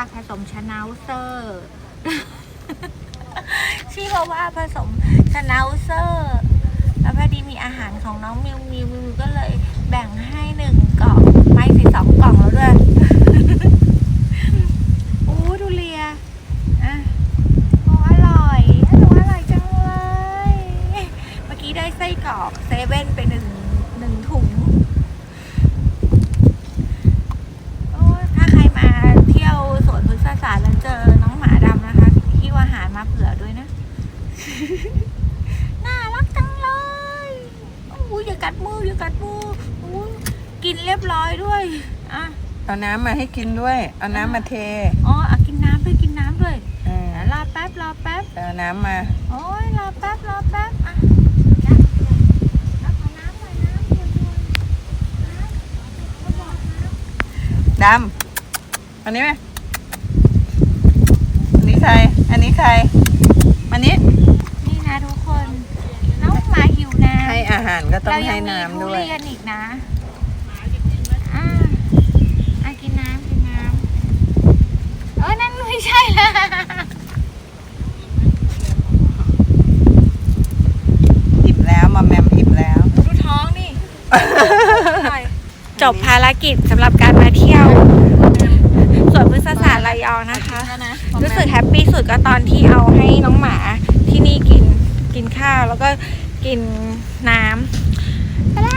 าผสมชนาวเซอร์ชีวาว่าผสมชนาวเซอร์แล้วพอดีมีอาหารของน้องมิวมิวมิวก็เลยแบ่งให้หนึ่งกล่องไม่สิสองกล่องแล้วด้วยโอ้ดูเลียอะโอ้อร่อยอร่อยจังเลย เมื่อกี้ได้ไส้กรอกเซเว่นไปหนึ่ง น่ารักจังเลยโอ้ยอย่ากัดมืออย่ากัดมือโอ้ยกินเรียบร้อยด้วยอะเอาน้ำมาให้กินด้วย เอาน้ำมาเท อ๋อเอากินน้ำด้วยกินน้ำด้วยเออเดี๋ยวรอแป๊บรอแป๊บ เอาน้ำมา โอ้ยรอแป๊บรอแป๊บอะนะเอาขอน้ำหน่อยน้ำด่วนๆน้ำเขาบอกน้ำ ดำ อันนี้ไหมอันนี้ใคร อันนี้ใครอันนี้ นี่นะทุกคน น้องหมาหิวน้ำ ให้ อาหารก็ต้องเรายัให้มีน้ำทุด้วยเรียนอีกนะอ่าอะกินน้ำกินน้ำเออนั่นไม่ใช่ละอิ่มแล้วมาแมมอิ่มแล้ว ดูท้องนี่จบภารกิจสำหรับการมาเที่ยวสวนพฤกษศาสตร์ระยองนะคะรู้สึกแฮปปี้สุดก็ตอนที่เอาให้น้องหมาที่นี่กินกินข้าวแล้วก็ กินน้ำไปละ